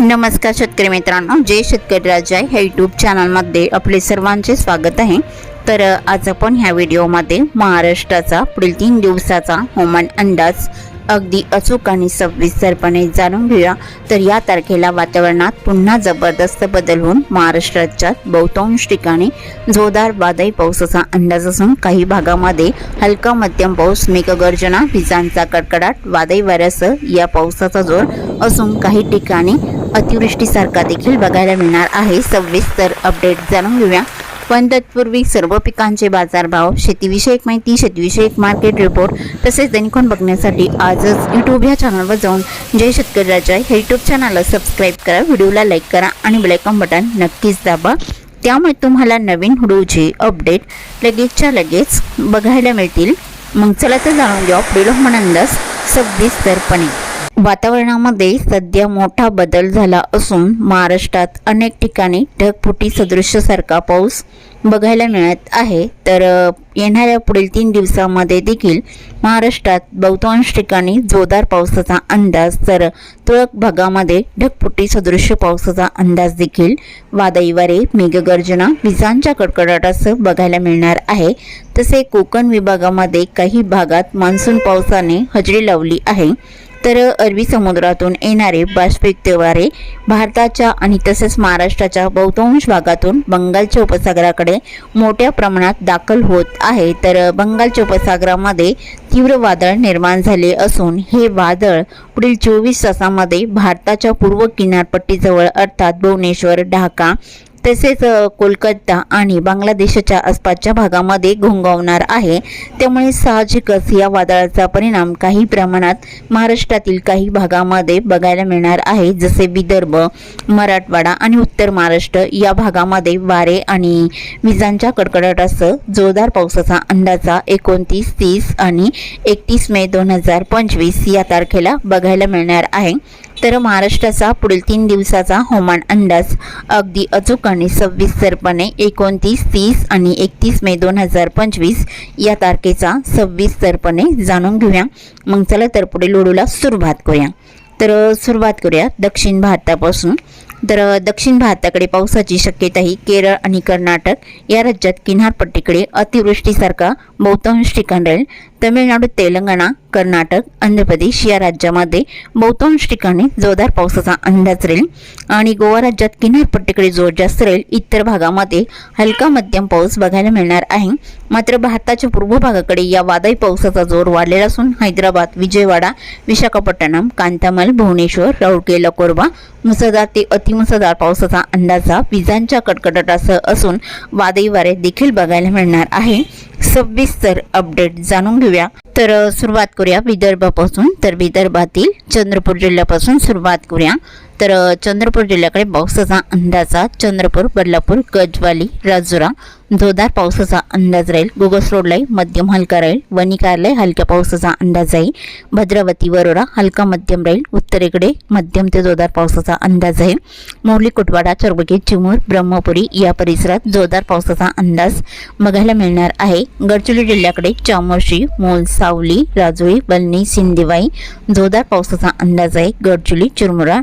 नमस्कार शेतकरी मित्रांनो जय शेतकरी राजा ह्या यूट्यूब चॅनलमध्ये आपले सर्वांचे स्वागत आहे. तर आज आपण ह्या व्हिडिओमध्ये महाराष्ट्राचा पुढील तीन दिवसाचा हवामान अंदाज अगदी अचूक आणि सविस्तरपणे जाणून घेऊया. तर या तारखेला वातावरणात पुन्हा जबरदस्त बदल होऊन महाराष्ट्राच्या बहुतांश ठिकाणी जोरदार वादळी पावसाचा अंदाज असून काही भागामध्ये हलका मध्यम पाऊस मेघगर्जना विजांचा कडकडाट वादळी वाऱ्यासह या पावसाचा जोर असून काही ठिकाणी अतिवृष्टीसारखा देखील बघायला मिळणार आहे. सविस्तर अपडेट जाणून घेऊया. पण तत्पूर्वी सर्व पिकांचे बाजारभाव शेतीविषयक माहिती शेतीविषयक मार्केट रिपोर्ट तसेच दैनिकोन बघण्यासाठी आजच यूट्यूब या चॅनलवर जाऊन जय शेतकरी राजा हे यूट्यूब चॅनलला सबस्क्राईब करा व्हिडिओला लाईक करा आणि बेलायकॉन बटन नक्कीच दाबा. त्यामुळे तुम्हाला नवीन व्हिडिओचे अपडेट लगेचच्या लगेच बघायला मिळतील. मग चला तर जाणून घ्या पुढील अंदाज सविस्तरपणे. वातावरणामध्ये सध्या मोठा बदल झाला असून महाराष्ट्रात अनेक ठिकाणी ढगफुटी सदृश्यसारखा पाऊस बघायला मिळत आहे. तर येणाऱ्या पुढील तीन दिवसामध्ये देखील महाराष्ट्रात बहुतांश ठिकाणी जोरदार पावसाचा अंदाज तर तुरळक भागामध्ये ढगफुटी सदृश्य पावसाचा अंदाज देखील वादळी वारे मेघगर्जना विजांच्या कडकडाटासह बघायला मिळणार आहे. तसे कोकण विभागामध्ये काही भागात मान्सून पावसाने हजेरी लावली आहे. तर अरबी समुद्रातून येणारे बाष्पिक वारे भारताच्या आणि तसेच महाराष्ट्राच्या बहुतांश भागातून बंगालच्या उपसागराकडे मोठ्या प्रमाणात दाखल होत आहे. तर बंगालच्या उपसागरामध्ये तीव्र वादळ निर्माण झाले असून हे वादळ पुढील चोवीस तासामध्ये भारताच्या पूर्व किनारपट्टीजवळ अर्थात भुवनेश्वर ढाका तसेच कोलकाता आणि बांगलादेशाच्या आसपासच्या भागामध्ये घोंगावणार आहे. त्यामुळे साहजिकच या वादळाचा परिणाम काही प्रमाणात महाराष्ट्रातील काही भागामध्ये बघायला मिळणार आहे. जसे विदर्भ मराठवाडा आणि उत्तर महाराष्ट्र या भागामध्ये वारे आणि विजांच्या कडकडाटासह जोरदार पावसाचा अंदाजा एकोणतीस तीस आणि एकतीस मे दोन हजार पंचवीस या तारखेला बघायला मिळणार आहे. तर महाराष्ट्राचा पुढील तीन दिवसाचा हवामान अंदाज. अगदी अचूक आणि सविस्तरपणे एकोणतीस तीस आणि एकतीस मे दोन हजार पंचवीस या तारखेचा सविस्तरपणे जाणून घेऊया. मग चला तर पुढे लोडूला सुरुवात करूया. तर सुरुवात करूया दक्षिण भारतापासून. तर दक्षिण भारताकडे पावसाची शक्यता ही केरळ आणि कर्नाटक या राज्यात किनारपट्टीकडे अतिवृष्टीसारखा बहुतांश ठिकाण राहील. तमिळनाडू तेलंगणा कर्नाटक आंध्र प्रदेश या राज्यामध्ये बहुतांश ठिकाणी जोरदार पावसाचा अंदाज राहील आणि गोवा राज्यात किनारपट्टीकडे जोर जास्त राहील. इतर भागामध्ये हलका मध्यम पाऊस बघायला मिळणार आहे. मात्र भारताच्या पूर्व भागाकडे या वादळी पावसाचा जोर वाढलेला असून हैदराबाद विजयवाडा विशाखापट्टणम कांतामल भुवनेश्वर राऊरकेला कोरबा मुसळधार ते अतिमुसळधार पावसाचा अंदाजा विजांच्या कडकडाटासह असून वादळी वारे देखील बघायला मिळणार आहे. सविस्तर अपडेट जाणून घेऊया. तर सुरुवात करूया विदर्भापासून. तर विदर्भातील चंद्रपूर जिल्ह्यापासून सुरुवात करूया. तर चंद्रपूर जिल्ह्याकडे पावसाचा अंदाजा चंद्रपूर बदलापूर गजवाली राजुरा जोरदार पावसाचा अंदाज राहील. गुगस रोडलाही मध्यम हलका राहील. वनिकारलाही हलक्या पावसाचा अंदाज आहे. भद्रावती वरोरा हलका मध्यम राहील. उत्तरेकडे मध्यम ते जोरदार पावसाचा अंदाज आहे. मोरली कुटवाडा चरबगे चिमूर ब्रह्मपुरी या परिसरात जोरदार पावसाचा अंदाज बघायला मिळणार आहे. गडचिरोली जिल्ह्याकडे चामोर्शी मोल सावली राजुरी बलनी सिंदेवाई जोरदार पावसाचा अंदाज आहे. गडचिरोली चिरमुरा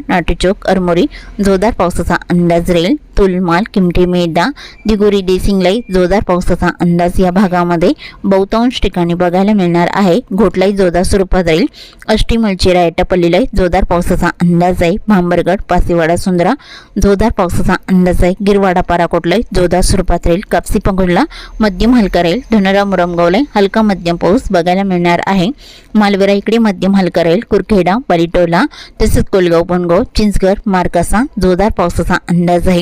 नाटेचौक अरमोरी जोरदार पावसाचा अंदाज राहील. तुलमाल किमठी मेदा दिगोरी देसिंगलाई जोरदार पावसाचा अंदाज या भागामध्ये बहुतांश ठिकाणी बघायला मिळणार आहे. घोटलाई जोरदार स्वरूपात राहील. अष्टी मलचिरा एटापल्लीलाई जोरदार पावसाचा अंदाज आहे. भांबरगड पासीवाडा सुंदरा जोरदार पावसाचा अंदाज आहे. गिरवाडा पाराकोटलाई जोरदार स्वरूपात राहील. कापसी पंगुडला मध्यम हलका राहील. धनरा मुरमगावलाई हलका मध्यम पाऊस बघायला मिळणार आहे. मालवेरा इकडे मध्यम हलका राहील. कुरखेडा बलिटोला तसेच कोलगाव बनगाव चिंचगड मार्कासा जोरदार पावसाचा अंदाज आहे.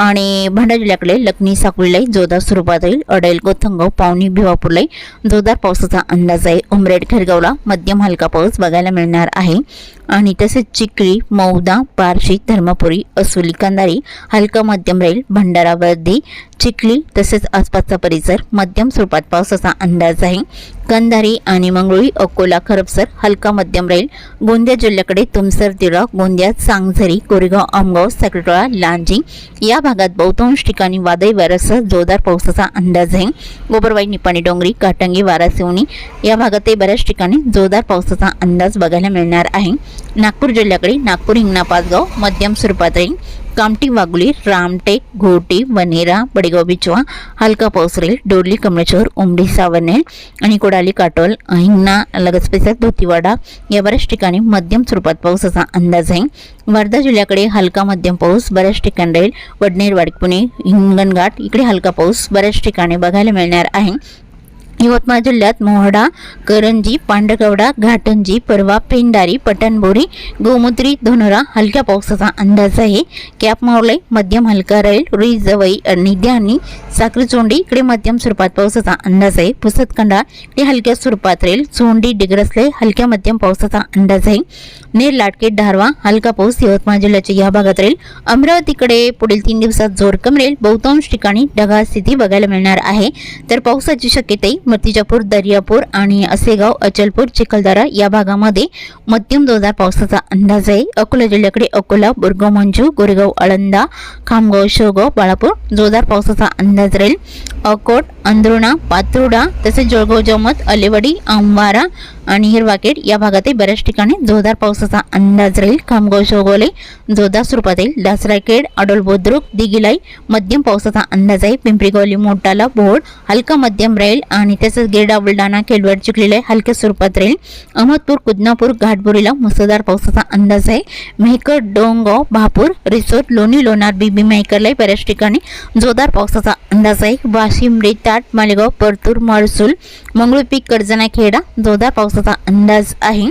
आणि भंडारा जिल्ह्याकडे लखनी साकुळलाई जोरदार स्वरूपात राहील अडेल गोथंगाव पावनी भिवापूरलाई जोरदार पावसाचा अंदाज आहे. उमरेड खेरगावला मध्यम हलका पाऊस बघायला मिळणार आहे. आणि तसेच चिखली मौदा बार्शी धर्मपुरी असुली कंदारी हलका मध्यम राहील. भंडारा वर्धी चिखली तसेच आसपासचा परिसर मध्यम स्वरूपात पावसाचा अंदाज आहे. कंधारी आणि मंगळुळी अकोला खरपसर हलका मध्यम राहील. गोंदिया जिल्ह्याकडे तुमसर तिळा गोंदिया सांगझरी कोरेगाव आमगाव सकटोळा लांजी या भागात बहुतांश ठिकाणी वादळी वाऱ्यासह जोरदार पावसाचा अंदाज आहे. गोबरवाई निपाणी डोंगरी काटंगी वारासिवणी या भागातही बऱ्याच ठिकाणी जोरदार पावसाचा अंदाज बघायला मिळणार आहे. नागपूर जिल्ह्याकडे नागपूर हिंगणा पाचगाव मध्यम स्वरूपात राहील कामठी वागुली रामटेक घोटी वनेरा बडेगाव बिचवा हलका पाऊस डोरली कमळेश्वर उमडी सावनेर आणि कोडाली काटोल हिंगणा लगतपेसा धोतीवाडा या बऱ्याच ठिकाणी मध्यम स्वरूपात पावसाचा अंदाज आहे. वर्धा जिल्ह्याकडे हलका मध्यम पाऊस बऱ्याच ठिकाणी राहील वडनेर वाडपुणे हिंगणघाट इकडे हलका पाऊस बऱ्याच ठिकाणी बघायला मिळणार आहे. यवतमाळ जिल्ह्यात मोहडा करंजी पांडकवडा घाटंजी परवा पेंडारी पटणबोरी गोमुत्री धोनोरा हलक्या पावसाचा अंदाज आहे कॅपमावळे मध्यम हलका राहील. रुई जवई निध्या आणि साखरचोंडी इकडे मध्यम स्वरूपात पावसाचा अंदाज आहे पुसतखंडा इकडे हलक्या स्वरूपात राहील. चोंडी डिग्रसले हलक्या मध्यम पावसाचा अंदाज आहे नेर लाटके धारवा हलका पाऊस यवतमाळ जिल्ह्याच्या या भागात राहील. अमरावतीकडे पुढील तीन दिवसात जोर कमरेल बहुतांश ठिकाणी ढगाळ स्थिती बघायला मिळणार आहे. तर पावसाची शक्यताही मूर्तिजापूर दर्यापूर आणि असेगाव अचलपूर चिखलदरा या भागामध्ये मध्यम जोरदार पावसाचा अंदाज आहे. अकोला जिल्ह्याकडे अकोला बुरगाव मंजू गोरेगाव आळंदा खामगाव शेवगाव बाळापूर जोरदार पावसाचा अंदाज राहील. अकोट अंद्रुणा पात्रुडा तसेच जळगाव जमत अलेवाडी आंबारा आणि हिरवाकेड या भागातही बऱ्याच ठिकाणी जोरदार पावसाचा अंदाज राहील. खामगाव शोगोले जोरदार स्वरूपात येईल. दासराखेड अडोल बुद्रुक दिगिलाई मध्यम पावसाचा अंदाज आहे. पिंपरी गवली मोटाला भोड हलका मध्यम राहील आणि तसंच गिरडा बुलढाणा केलवड चिखलीला हलक्या स्वरूपात राहील. अहमदपूर कुदनापूर घाटबुरीला मुसळधार पावसाचा अंदाज आहे. मेहकर डोंगाव भापूर रिसोर्ट लोणी लोणार बीबी मेहकरलाही बऱ्याच ठिकाणी जोरदार पावसाचा अंदाज आहे. वाशिम रेताट मालेगाव परतूर महसूल मंगळूपीक कर्जना खेडा जोरदार पावसाचा अंदाज आहे.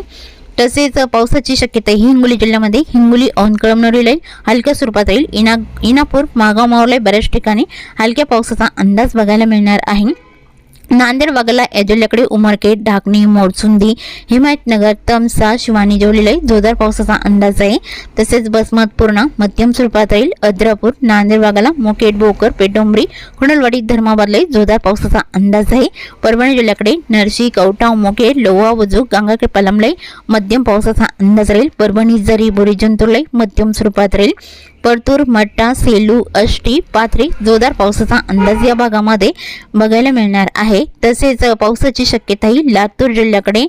तसेच पावसाची शक्यता ही हिंगोली जिल्ह्यामध्ये हिंगोली ऑन कळमनोरी राहील हलक्या स्वरूपात राहील. इना इनापूर मागाव मावले बऱ्याच ठिकाणी हलक्या पावसाचा अंदाज बघायला मिळणार आहे. नांदेड वगळा एजोल्याकडे उमरखेड ढाकणी मोडसुंदी हिमायतनगर तमसा शिवानी जेवलेला जोरदार पावसाचा अंदाज आहे. तसेच बसमतपूर्णा मध्यम स्वरूपात राहील. अद्रापूर नांदेड वाघाला मोकेट बोकर पेटोंबरी खुणलवाडी धर्माबादलाही जोरदार पावसाचा अंदाज आहे. परभणी जिल्ह्याकडे नरशी कवटाव मोकेट लोहा वजू गंगाखेड पलमलाई मध्यम पावसाचा अंदाज राहील. परभणी जरी बोरी जंतुरलाई मध्यम स्वरूपात राहील. परतूर मट्टा सेलू अष्टी पाथरी जोरदार पावसाचा अंदाज या भागामध्ये बघायला मिळणार आहे. तसेच पावसाची शक्यताही लातूर जिल्ह्याकडे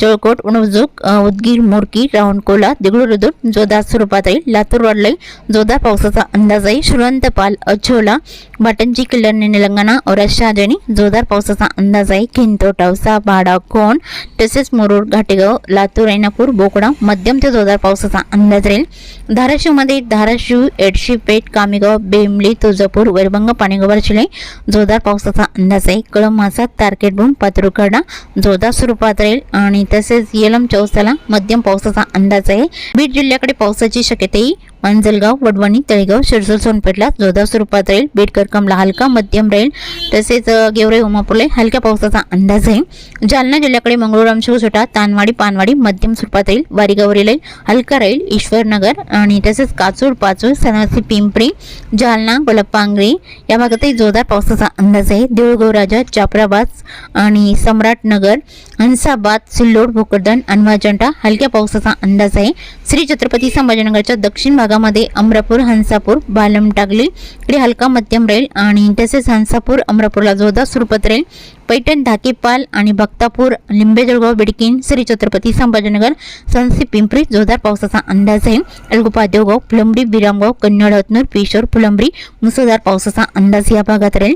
जळकोट उणवजूक उदगीर मोरकी रावणकोला दिगळुरुदूर जोरदार स्वरूपात राहील लातूर वाडलाई जोरदार पावसाचा अंदाज आहे श्रीवंतपाल अछोला भाटंजी किल्लर निलंगणा औरत शहाजनी जोरदार पावसाचा अंदाज आहे खिंतो टावसा बाडा कोण तसेच मुरुड घाटेगाव लातूर ऐनापूर बोकडा मध्यम ते जोरदार पावसाचा अंदाज राहील. धाराशिवमध्ये धाराशिव एडशी पेठ कामेगाव बेंबली तुळजापूर वैरभंग पाणीगोबार चिले जोरदार पावसाचा अंदाज आहे कळम मासात तारकेटबून पातुरखडा जोरदार स्वरूपात राहील आणि तसेच येलम चौसाला मध्यम पावसाचा अंदाज आहे बीड जिल्ह्याकडे पावसाची शक्यताही अंजलगाव वडवणी तळेगाव शिरसोल सोनपेठला जोरदार स्वरूपात राहील. बीड कमला हलका मध्यम राहील. तसेच गेवरे उमापुले हलक्या पावसाचा अंदाज आहे. जालना जिल्ह्याकडे मंगळूराम शिवसोटा तानवाडी पानवाडी मध्यम स्वरूपात राहील. वारीगावरी राहील. हलका राहील. ईश्वरनगर आणि तसेच काचूर पाचूर सनासी पिंपरी जालना गोलपांगरी या भागातही जोरदार पावसाचा अंदाज आहे. देऊळगाव राजा जाफराबाद आणि सम्राटनगर हंसाबाद सिल्लोड भोकरदन अनवाजंटा हलक्या पावसाचा अंदाज आहे. श्री छत्रपती संभाजीनगरच्या दक्षिण भागामध्ये अमरापूर हंसापूर बालम टागली इकडे हलका मध्यम राहील आणि तसेच हंसापूर अमरापूरला जोरदार स्वरूपात राहील पैठण धाकेपाल आणि भक्तापूर लिंबेजळगाव बिडकीन श्री छत्रपती संभाजीनगर सनसी पिंपरी जोरदार पावसाचा अंदाज आहे. अलगुपा देवगाव फुलंबरी विरामगाव कन्नड हतनूर पेशोर फुलंबरी मुसळधार पावसाचा अंदाज या भागात राहील.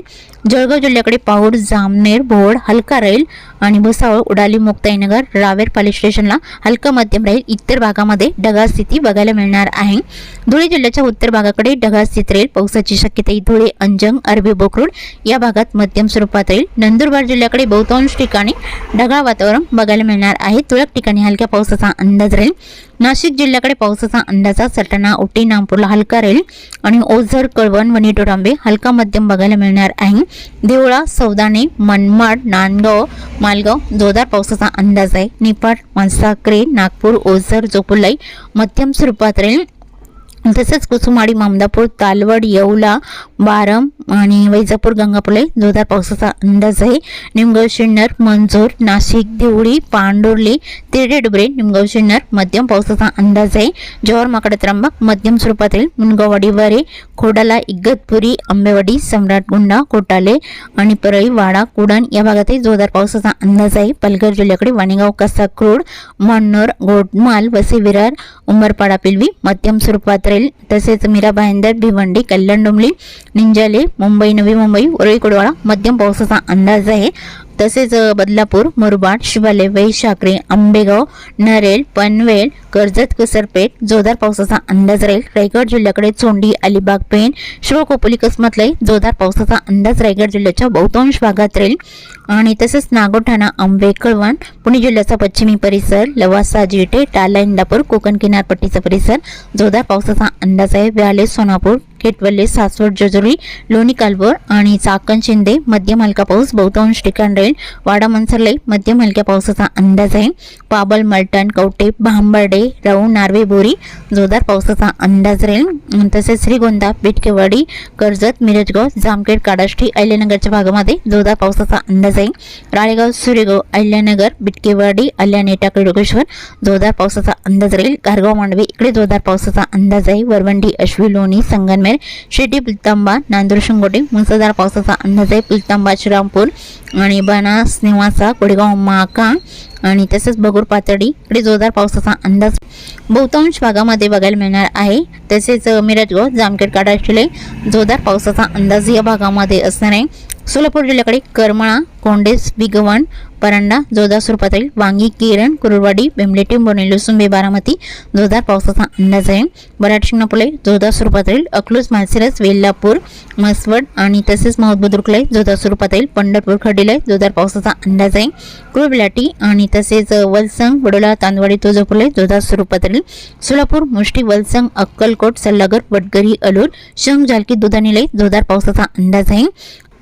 जळगाव जिल्ह्याकडे पाऊड जामनेर भोड हलका राहील आणि भुसावळ उडाली मुक्ताईनगर रावेर पालिस स्टेशनला हलका मध्यम राहील. इतर भागामध्ये ढगाळ स्थिती बघायला मिळणार आहे. धुळे जिल्ह्याच्या उत्तर भागाकडे ढगाळ स्थिती राहील. पावसाची शक्यता धुळे अंजंग अरबी बोकरूड या भागात मध्यम स्वरूपात राहील. नंदुरबार जिल्ह्याकडे बहुतांश ठिकाणी ढगाळ वातावरण बघायला मिळणार आहे. तुरळक ठिकाणी हलक्या पावसाचा अंदाज राहील. नाशिक जिल्ह्याकडे पावसाचा अंदाजा सटाणा उटी नागपूरला हलका राहील आणि ओझर कळवण वणी निटोरांबे हलका मध्यम बघायला मिळणार आहे. देवळा सौदाणे मनमाड नांदगाव मालगाव जोरदार पावसाचा अंदाज आहे. निपाड मनसाकरे नागपूर ओझर जोपुलाई मध्यम स्वरूपात राहील. तसेच कुसुमाडी मामदापूर तालवड येवला बारम आणि वैजापूर गंगापुले जोरदार पावसाचा अंदाज आहे. निमगाव शिन्नर मंजूर नाशिक देवळी पांडुर्ली तिरडे डुबरे निमगाव शिन्नर मध्यम पावसाचा अंदाज आहे. जोहर माकडे त्र्यंबक मध्यम स्वरूपातील मुनगावाडी वारे खोडाला इगतपुरी आंबेवाडी सम्राटगुंडा कोटाले आणि परळी वाडा कुडण या भागातही जोरदार पावसाचा अंदाज आहे. पालघर जिल्ह्याकडे वाणीगाव कसा क्रोड मन्नोर गोटमाल वसे विरार उंबरपाडा पिलवी मध्यम स्वरूपात राहील तसेच मीरा भाईंदर भिवंडी कल्याण डोंबली निंजाले मुंबई नवी मुंबई वरळी कोडवाळा मध्यम पावसाचा अंदाज आहे. तसेच बदलापूर मुरबाड शिवाले वैशाखरे आंबेगाव नरेल पनवेल कर्जत कसरपेठ जोरदार पावसाचा अंदाज राहील. रायगड जिल्ह्याकडे चोंडी अलिबाग पेण शिवकोपली कसमतलाई जोरदार पावसाचा अंदाज रायगड जिल्ह्याच्या बहुतांश भागात राहील. आणि तसेच नागोठाणा आंबे कळवण पुणे जिल्ह्याचा पश्चिमी परिसर लवासा जिटे टाला इंदापूर कोकण किनारपट्टीचा परिसर जोरदार पावसाचा अंदाज आहे. व्याले सोनापूर केटवल्ले सासवड जजुरी लोणी कालवड आणि चाकण शिंदे मध्यम हलका पाऊस बहुतांश ठिकाण राहील. वाडा मनसरलाई मध्यम हलक्या पावसाचा अंदाज आहे. पाबल मलटण कवटे भांबर्डे रऊ नार्वे बोरी जोरदार पावसाचा अंदाज राहील. तसेच श्रीगोंदा बिटकेवाडी कर्जत मिरजगाव जामखेड काडाष्टी अहिल्यानगरच्या भागामध्ये जोरदार पावसाचा अंदाज आहे राळेगाव सुरेगाव अहिल्यानगर बिटकेवाडी अल्याने टाकळी जोरदार पावसाचा अंदाज राहील. गारगाव मांडवे इकडे जोरदार पावसाचा अंदाज आहे. वरवंडी अश्वी लोणी संगनमेर शेटी पुलतांबा नांदूर शिंगोटे मुसळधार पावसाचा अंदाज आहे. पुलतांबा श्रीरामपूर आणि बनास निवासा कोडेगाव माका आणि तसेच बगूर पातळी इकडे जोरदार पावसाचा अंदाज. बहुतांश भागामध्ये बघायला मिळणार आहे. तसेच मिरजगाव जामखेड काडाशिले जोरदार पावसाचा अंदाज या भागामध्ये असणार आहे. सोलापूर जिल्ह्याकडे करमळा कोंडेस विगवण परांडा जोरदार स्वरूपात राहील वांगी किरण कुरुरवाडी बेमलेटी बोने लुसुंबे बारामती जोरदार पावसाचा अंदाज आहे. बराड शिंगणापुले जोरदार स्वरूपात राहील अकलूज मालसिरस वेल्लापूर मसवड आणि तसेच महबूद बुद्रुकलाई जोरदार स्वरूपात राहील पंढरपूर खडीलाई जोरदार पावसाचा अंदाज आहे. कुळबिलाटी आणि तसेच वलसंग वडोला तांदवाडी तुळजापूरलाई जोरदार स्वरूपात राहील सोलापूर मुष्टी वलसंग अक्कलकोट सल्लागर वडगरी अलूर शंख जालकी दुधानीलाई जोरदार पावसाचा अंदाज आहे.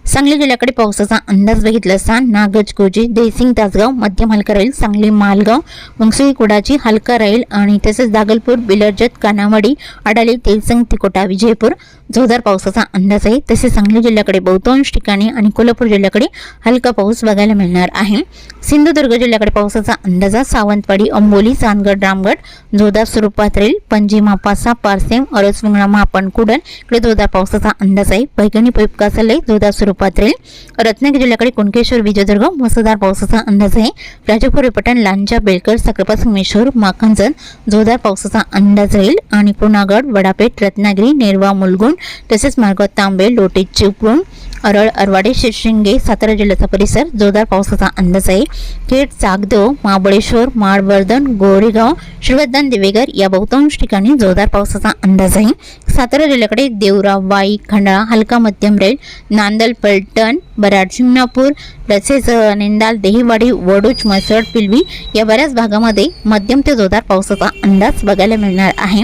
सांगली जिल्ह्याकडे पावसाचा अंदाज बघितला असता नागजगोजी देसिंग तासगाव मध्यम हलका राहील सांगली मालगाव मुंगसुळी कुडाची हलका राहील आणि तसेच दागलपूर बिलर्जत कानावाडी अडाली तेलसंग तिकोटा विजयपूर. जोरदार पावसाचा अंदाज आहे. तसेच सांगली जिल्ह्याकडे बहुतांश ठिकाणी आणि कोल्हापूर जिल्ह्याकडे हलका पाऊस बघायला मिळणार आहे. सिंधुदुर्ग जिल्ह्याकडे पावसाचा अंदाज आहे. सावंतवाडी अंबोली चांदगड रामगड जोरदार स्वरूपात राहील. पणजी मापासा पारसेम अरसमुंगळा महापण कुडण इकडे जोरदार पावसाचा अंदाज आहे. पैगणी पैपकासलय जोरदार स्वरूपात राहील रत्नागिरी जिल्ह्याकडे कुणकेश्वर विजयदुर्ग मुसळधार पावसाचा अंदाज आहे. राजापूर पटण लांजा बेलकर साखरपा संगमेश्वर माखंजन जोरदार पावसाचा अंदाज राहील. आणि पुनागड वडापेठ रत्नागिरी नेरवा मुलगुण तसेच मार्गाव तांबे लोटे चिपळूण अरळ अरवाडे शिरशिंगे सातारा जिल्ह्याचा परिसर जोरदार पावसाचा अंदाज आहे. खेड चागदेव महाबळेश्वर माळवर्धन गोरेगाव श्रीवर्धन देवेगर या बहुतांश ठिकाणी जोरदार पावसाचा अंदाज आहे. सातारा जिल्ह्याकडे देवरा वाई खंडाळा हलका मध्यम राहील नांदल पलटण बराड शिंगणापूर तसेच निंदाल देहीवाडी वडूच मसड पिलवी या बऱ्याच भागामध्ये मध्यम ते जोरदार पावसाचा अंदाज बघायला मिळणार आहे.